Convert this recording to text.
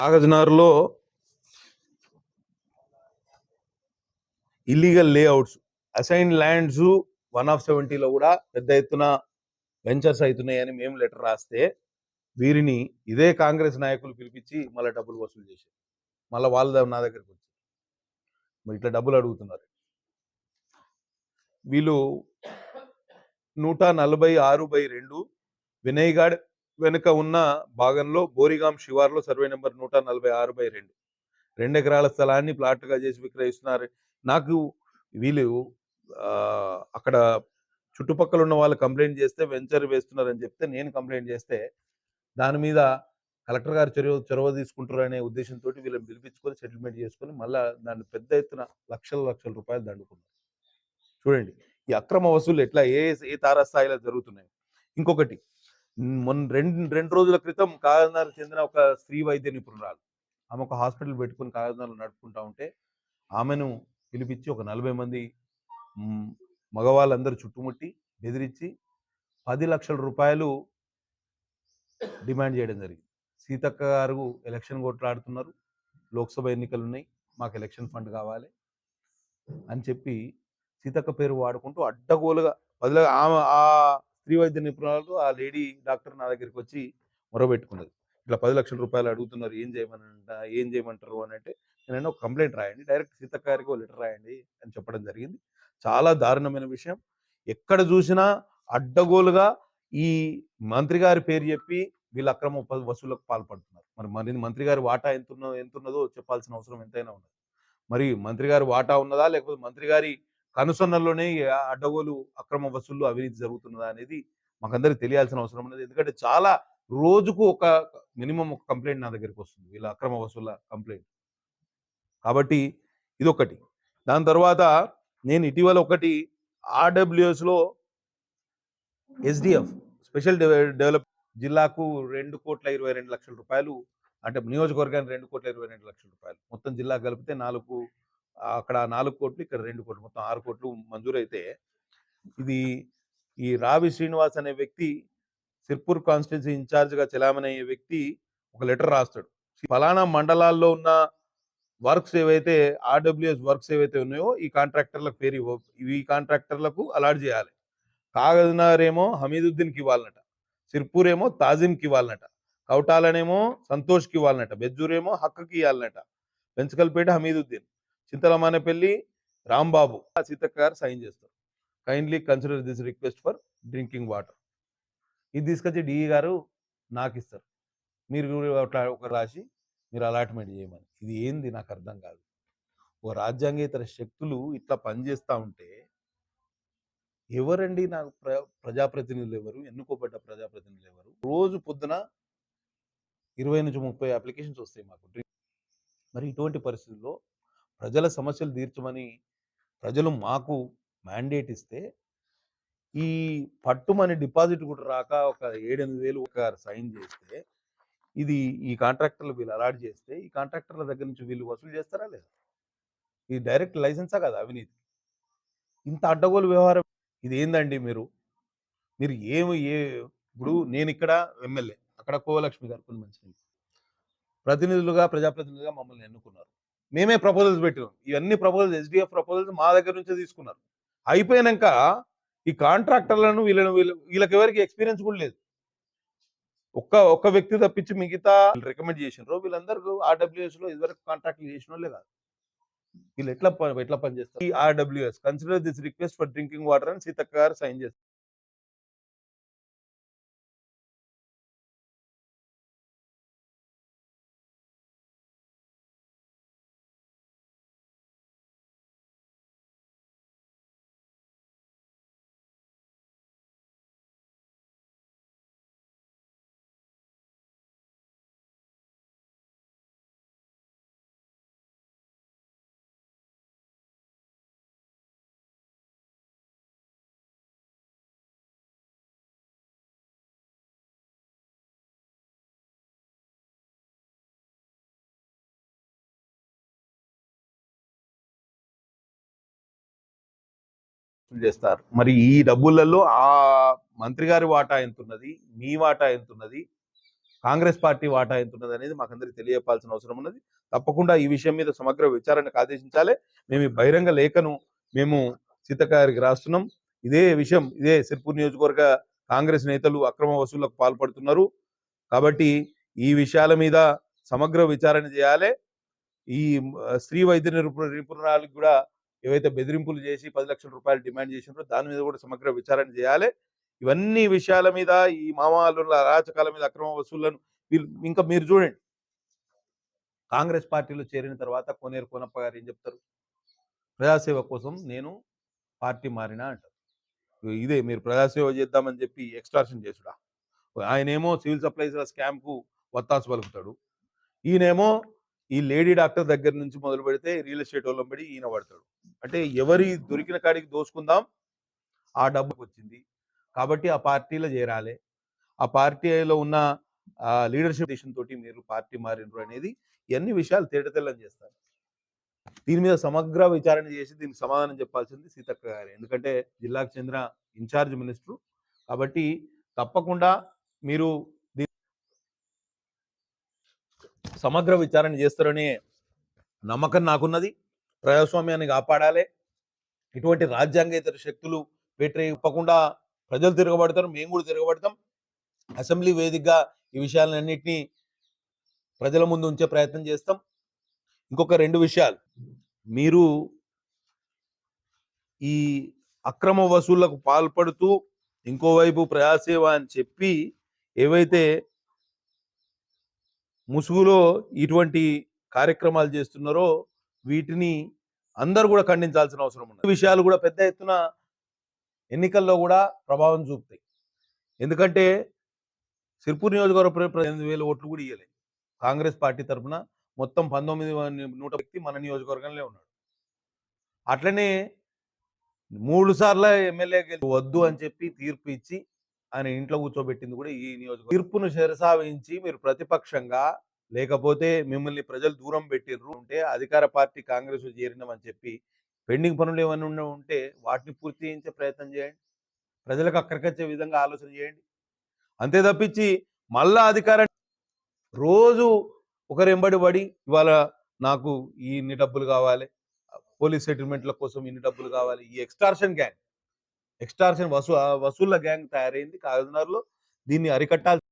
కాగజనారులో illegal layouts assign lands one of సెవెంటీలో కూడా పెద్ద ఎత్తున వెంచర్స్ అవుతున్నాయని మేము లెటర్ రాస్తే వీరిని ఇదే కాంగ్రెస్ నాయకులు పిలిపించి మళ్ళీ డబ్బులు వసూలు చేశారు. మళ్ళీ వాళ్ళ నా దగ్గరికి వచ్చి మరి ఇట్లా డబ్బులు అడుగుతున్నారు. వీళ్ళు నూట నలభై ఆరు బై రెండు వినయ్గాడ్ వెనుక ఉన్న భాగంలో బోరిగాం శివార్లో సర్వే నెంబర్ నూట నలభై ఆరు బై రెండు. రెండు ఎకరాల స్థలాన్ని ప్లాట్గా చేసి విక్రయిస్తున్నారు. నాకు వీళ్ళు అక్కడ చుట్టుపక్కల ఉన్న వాళ్ళు కంప్లైంట్ చేస్తే వెంచర్ వేస్తున్నారని చెప్తే నేను కంప్లైంట్ చేస్తే దాని మీద కలెక్టర్ గారు చొరవ చొరవ తీసుకుంటారు అనే ఉద్దేశంతో వీళ్ళని పిలిపించుకొని సెటిల్మెంట్ చేసుకొని మళ్ళీ దాన్ని పెద్ద ఎత్తున లక్షల లక్షల రూపాయలు దండుకున్నారు. చూడండి ఈ అక్రమ వసూలు ఎట్లా ఏ ఏ తారాస్థాయిలో జరుగుతున్నాయి. ఇంకొకటి మొన్న రెండు రెండు రోజుల క్రితం కాకినాడకు చెందిన ఒక స్త్రీ వైద్య నిపుణురాలు. ఆమె ఒక హాస్పిటల్ పెట్టుకుని కాకినాడలో నడుపుకుంటా ఉంటే ఆమెను పిలిపించి ఒక నలభై మంది మగవాళ్ళందరూ చుట్టుముట్టి బెదిరించి పది లక్షల రూపాయలు డిమాండ్ చేయడం జరిగింది. సీతక్క గారు ఎలక్షన్ కొట్లాడుతున్నారు. లోక్సభ ఎన్నికలు ఉన్నాయి. మాకు ఎలక్షన్ ఫండ్ కావాలి అని చెప్పి సీతక్క పేరు వాడుకుంటూ అడ్డగోలుగా పదిలో ఆమె ఆ స్త్రీ వైద్య నిపుణులతో ఆ లేడీ డాక్టర్ నా దగ్గరికి వచ్చి మొరబెట్టుకున్నది. ఇట్లా పది లక్షల రూపాయలు అడుగుతున్నారు ఏం చేయమనంట ఏం చేయమంటారు? అని అంటే నేను ఒక కంప్లైంట్ రాయండి డైరెక్ట్ సీతక్కారికి లెటర్ రాయండి అని చెప్పడం జరిగింది. చాలా దారుణమైన విషయం. ఎక్కడ చూసినా అడ్డగోలుగా ఈ మంత్రి గారి పేరు చెప్పి వీళ్ళు అక్రమ వసూలకు పాల్పడుతున్నారు. మరి మరి మంత్రి గారి వాటా ఎంత ఉన్నదో ఎంత ఉన్నదో చెప్పాల్సిన అవసరం ఎంతైనా ఉన్నది. మరి మంత్రి గారి వాటా ఉన్నదా? లేకపోతే మంత్రి గారి కనుసన్నల్లోనే అడ్డగోలు అక్రమ వసూళ్ళు అవినీతి జరుగుతున్నదా అనేది మాకందరికి తెలియాల్సిన అవసరం ఉన్నది. ఎందుకంటే చాలా రోజుకు ఒక మినిమం ఒక కంప్లైంట్ నా దగ్గరికి వస్తుంది. వీళ్ళ అక్రమ వసూళ్ళ కంప్లైంట్. కాబట్టి ఇదొకటి. దాని తర్వాత నేను ఇటీవల ఒకటి ఆర్డబ్ల్యూఎస్లో ఎస్డిఎఫ్ స్పెషల్ డెవలప్ జిల్లాకు రెండు కోట్ల ఇరవై రెండు లక్షల రూపాయలు అంటే నియోజకవర్గానికి రెండు కోట్ల ఇరవై రెండు లక్షల రూపాయలు. మొత్తం జిల్లా కలిపితే నాలుగు అక్కడ నాలుగు కోట్లు ఇక్కడ రెండు కోట్లు మొత్తం ఆరు కోట్లు మంజూరైతే ఇది ఈ రావి శ్రీనివాస్ అనే వ్యక్తి సిర్పూర్ కాన్స్టిట్యున్సీ ఇన్ఛార్జ్గా చలామణి అయ్యే వ్యక్తి ఒక లెటర్ రాస్తాడు. ఫలానా మండలాల్లో ఉన్న వర్క్స్ ఏవైతే ఆర్డబ్ల్యూఎస్ వర్క్స్ ఏవైతే ఉన్నాయో ఈ కాంట్రాక్టర్లకు పేరు ఇవ్వ ఈ కాంట్రాక్టర్లకు అలాట్ చేయాలి. కాగజ్నగర్ ఏమో హమీదుద్దీన్కి ఇవ్వాలన్నట సిర్పూర్ ఏమో తాజిమ్కి ఇవ్వాలన్నట కౌటాలనేమో సంతోష్కి ఇవ్వాలన్నట బెజ్జూరేమో హక్కకి ఇవ్వాలన్నట పెంచకల్పేట హమీదుద్దీన్ చింతలమానేపల్లి రాంబాబు సీతక్క గారు సైన్ చేస్తారు. Kindly consider this request for drinking water. ఇది తీసుకొచ్చి డిఈ గారు నాకు ఇస్తారు మీరు అట్లా ఒక రాసి మీరు అలాట్మెంట్ చేయమని. ఇది ఏంది? నాకు అర్థం కాదు. ఓ రాజ్యాంగేతర శక్తులు ఇట్లా పనిచేస్తూ ఉంటే ఎవరండి నాకు ప్ర ప్రజాప్రతినిధులు ఎవరు? ఎన్నుకోబడ్డ ప్రజాప్రతినిధులు ఎవరు? రోజు పొద్దున ఇరవై నుంచి ముప్పై అప్లికేషన్స్ వస్తాయి మాకు. డ్రింక్ మరి ఇటువంటి పరిస్థితుల్లో ప్రజల సమస్యలు తీర్చమని ప్రజలు మాకు మ్యాండేట్ ఇస్తే ఈ పట్టుమని డిపాజిట్ కూడా రాక ఒక ఏడెనిమిది వేలు ఒక సైన్ చేస్తే ఇది ఈ కాంట్రాక్టర్లు వీళ్ళు అలాట్ చేస్తే ఈ కాంట్రాక్టర్ల దగ్గర నుంచి వీళ్ళు వసూలు చేస్తారా లేదా? ఇది డైరెక్ట్ లైసెన్సా కదా అవినీతి? ఇంత అడ్డగోలు వ్యవహారం ఇది ఏందండి మీరు? మీరు ఏమి ఏ ఇప్పుడు నేను ఇక్కడ ఎమ్మెల్యే అక్కడ కోవలక్ష్మి గారు కొన్ని మంచి ప్రతినిధులుగా ప్రజాప్రతినిధులుగా మమ్మల్ని ఎన్నుకున్నారు. మేమే ప్రపోజల్స్ పెట్టినాం. ఇవన్నీ ప్రపోజల్స్ ఎస్డిఎఫ్ ప్రపోజల్స్ మా దగ్గర నుంచే తీసుకున్నారు. అయిపోయినాక ఈ కాంట్రాక్టర్లను వీళ్ళను వీళ్ళు వీళ్ళకి ఎవరికి ఎక్స్పీరియన్స్ కూడా లేదు. ఒక్క ఒక్క వ్యక్తి తప్పించి మిగతా రికమెండ్ చేసినారు వీళ్ళందరూ ఆర్డబ్ల్యూఎస్లో ఇదివరకు కాంట్రాక్ట్లు చేసిన వాళ్ళే కాదు. వీళ్ళు ఎట్లా ఎట్లా పనిచేస్తారు? ఈ RWS consider this request for drinking water అని సీతక్క గారు సైన్ చేస్తారు చేస్తారు. మరి ఈ డబ్బులలో ఆ మంత్రి గారి వాటా ఎంత ఉన్నది మీ వాటా ఎంత ఉన్నది కాంగ్రెస్ పార్టీ వాటా ఎంత ఉన్నది అనేది మాకందరికి తెలియపాల్సిన అవసరం ఉన్నది. తప్పకుండా ఈ విషయం మీద సమగ్ర విచారణకు ఆదేశించాలి. మేము ఈ బహిరంగ లేఖను మేము సీతకారికి గారికి రాస్తున్నాం. ఇదే విషయం ఇదే సిర్పూర్ నియోజకవర్గ కాంగ్రెస్ నేతలు అక్రమ వసూళ్ళకు పాల్పడుతున్నారు. కాబట్టి ఈ విషయాల మీద సమగ్ర విచారణ చేయాలి. ఈ స్త్రీ వైద్య నిపుణ నిపుణురాలకు కూడా ఏవైతే బెదిరింపులు చేసి పది లక్షల రూపాయలు డిమాండ్ చేసినారో దాని మీద కూడా సమగ్ర విచారణ చేయాలి. ఇవన్నీ విషయాల మీద ఈ మామాలుల అరాచకాల మీద అక్రమ వసూళ్ళను వీళ్ళు- ఇంకా మీరు చూడండి. కాంగ్రెస్ పార్టీలో చేరిన తర్వాత కోనేరు కోనప్ప గారు ఏం చెప్తారు? ప్రజాసేవ కోసం నేను పార్టీ మారినా అంటారు. ఇదే మీరు ప్రజాసేవ చేద్దామని చెప్పి ఎక్స్ట్రాక్షన్ చేసుడా? ఆయనేమో సివిల్ సప్లైస్ స్కామ్కు వత్తాసు పలుకుతాడు. ఈయనేమో ఈ లేడీ డాక్టర్ దగ్గర నుంచి మొదలు పెడితే రియల్ ఎస్టేట్ వాళ్ళం పడి ఈయన పడతాడు. అంటే ఎవరి దొరికిన కాడికి దోసుకుందాం ఆ డబ్బుకి వచ్చింది కాబట్టి ఆ పార్టీలో చేరాలి. ఆ పార్టీలో ఉన్న లీడర్షిప్ తోటి మీరు పార్టీ మారినరు అనేది ఇవన్నీ విషయాలు తేటతెల్లం చేస్తారు. దీని మీద సమగ్ర విచారణ చేసి దీనికి సమాధానం చెప్పాల్సింది సీతక్క గారు. ఎందుకంటే జిల్లాకు చెందిన ఇన్ఛార్జ్ మినిస్టర్. కాబట్టి తప్పకుండా మీరు సమగ్ర విచారణ చేస్తారనే నమ్మకం నాకున్నది. ప్రజాస్వామ్యాన్ని కాపాడాలి. ఇటువంటి రాజ్యాంగేతర శక్తులు పెట్టకుండా ప్రజలు తిరగబడతారు మేము కూడా తిరగబడతాం. అసెంబ్లీ వేదికగా ఈ విషయాలన్నింటినీ ప్రజల ముందు ఉంచే ప్రయత్నం చేస్తాం. ఇంకొక రెండు విషయాలు. మీరు ఈ అక్రమ వసూళ్ళకు పాల్పడుతూ ఇంకోవైపు ప్రజాసేవ అని చెప్పి ఏవైతే ముసుగులో ఇటువంటి కార్యక్రమాలు చేస్తున్నారో వీటిని అందరూ కూడా ఖండించాల్సిన అవసరం ఉంది ఈ విషయాలు కూడా పెద్ద ఎత్తున ఎన్నికల్లో కూడా ప్రభావం చూపుతాయి. ఎందుకంటే సిర్పూర్ నియోజకవర్గ ప్ర- ఎనిమిది వేల ఓట్లు కూడా ఇవ్వలేదు కాంగ్రెస్ పార్టీ తరఫున మొత్తం పంతొమ్మిది నూట వ్యక్తి మన నియోజకవర్గంలో ఉన్నాడు. అట్లనే మూడు సార్లు ఎమ్మెల్యే వద్దు అని చెప్పి తీర్పు ఇచ్చి ఆయన ఇంట్లో కూర్చోబెట్టింది కూడా ఈ నియోజకవర్గం. తీర్పును శరసావించి మీరు ప్రతిపక్షంగా లేకపోతే మిమ్మల్ని ప్రజలు దూరం పెట్టిర్రు ఉంటే అధికార పార్టీ కాంగ్రెస్ చేరినామని చెప్పి పెండింగ్ పనులు ఏమైనా ఉంటే వాటిని పూర్తి చేయించే ప్రయత్నం చేయండి. ప్రజలకు అక్కడికొచ్చే విధంగా ఆలోచన చేయండి. అంతే తప్పించి మళ్ళా అధికారం రోజు ఒకరెంబడి పడి ఇవాళ నాకు ఈ ఇన్ని డబ్బులు కావాలి పోలీస్ సెటిల్మెంట్ల కోసం ఇన్ని డబ్బులు కావాలి ఈ ఎక్స్టార్షన్ గ్యాంగ్ ఎక్స్టార్షన్ వసూ వసూళ్ళ గ్యాంగ్ తయారైంది కాకినాడలో దీన్ని అరికట్టాలి